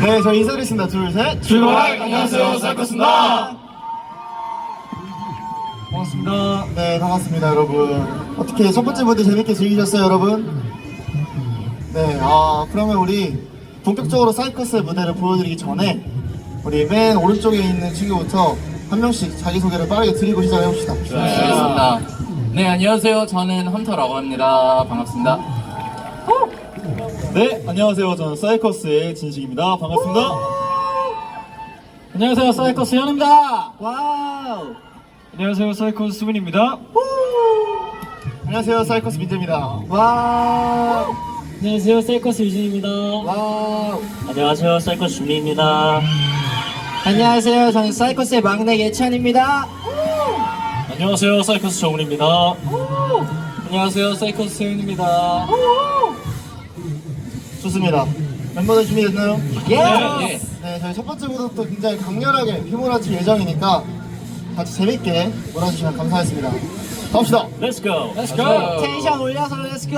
네, 저희 인사드리겠습니다. 둘, 셋. 출발! 안녕하세요, 사이코스입니다. 반갑습니다. 네, 반갑습니다, 여러분. 어떻게 첫 번째 무대 재밌게 즐기셨어요, 여러분? 네, 아, 그러면 우리 본격적으로 사이커스의 무대를 보여드리기 전에 우리 맨 오른쪽에 있는 친구부터 한 명씩 자기소개를 빠르게 드리고 시작해봅시다. 알겠습니다. 네, 안녕하세요. 저는 헌터라고 합니다. 반갑습니다. 네, 안녕하세요. 저는 사이커스의 진식입니다. 반갑습니다. 안녕하세요 사이코스 현입니다 와우! 안녕하세요 사이코스 수빈입니다 안녕하세요. 사이커스 민재입니다. 와우! 안녕하세요 사이코스 유진입니다 와우! 안녕하세요 사이코스 준리입니다 안녕하세요. 저는 사이커스의 막내 예찬입니다. 안녕하세요 사이코스 정훈입니다 안녕하세요 사이코스 세윤입니다 좋습니다. 멤버들 준비됐나요? 예. 예. 네, 저희 첫 번째 무대부터 굉장히 강렬하게 휘몰아칠 예정이니까 같이 재밌게 놀아주시면 감사하겠습니다. 갑시다. 렛츠고 렛츠고! 텐션 올려서 렛츠고!